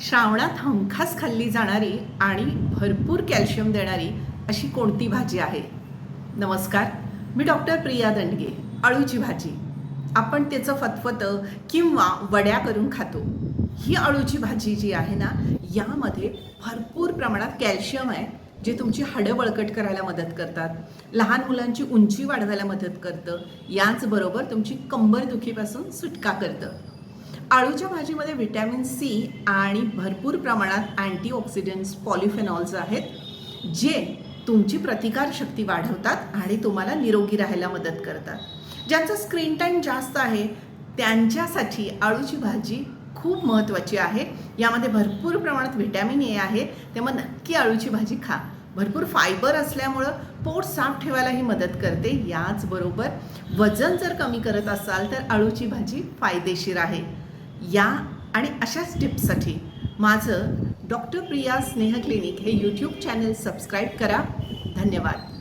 श्रावणात हमखास खाल्ली जाणारी आणि भरपूर कॅल्शियम देणारी अशी कोणती भाजी आहे? नमस्कार मी डॉक्टर प्रिया दंडगे अळूची भाजी. आपण त्याचं फतफतं किंवा वड्या करून खातो. ही अळूची भाजी जी आहे ना यामध्ये भरपूर प्रमाणात कॅल्शियम आहे जे तुमची हाडं बळकट करायला मदत करतात. लहान मुलांची उंची वाढवायला मदत करतं. याचबरोबर तुमची कंबरदुखीपासून सुटका करतं. आळूच्या भाजीमध्ये व्हिटॅमिन सी आणि भरपूर प्रमाणात अँटीऑक्सिडंट्स पॉलिफेनॉल्स आहेत जे तुमची प्रतिकारशक्ती वाढवतात आणि तुम्हाला निरोगी राहायला मदत करतात. ज्यांचा स्क्रीन टाईम जास्त आहे त्यांच्यासाठी आळूची भाजी खूप महत्त्वाची आहे. यामध्ये भरपूर प्रमाणात व्हिटॅमिन ए आहे त्यामुळे नक्की आळूची भाजी खा. भरपूर फायबर असल्यामुळं पोट साफ ठेवायलाही मदत करते. याचबरोबर वजन जर कमी करत असाल तर अळूची भाजी फायदेशीर आहे. या आणि अशाच टिप्ससाठी माझं डॉक्टर प्रिया स्नेह क्लिनिक हे यूट्यूब चॅनल सबस्क्राईब करा. धन्यवाद.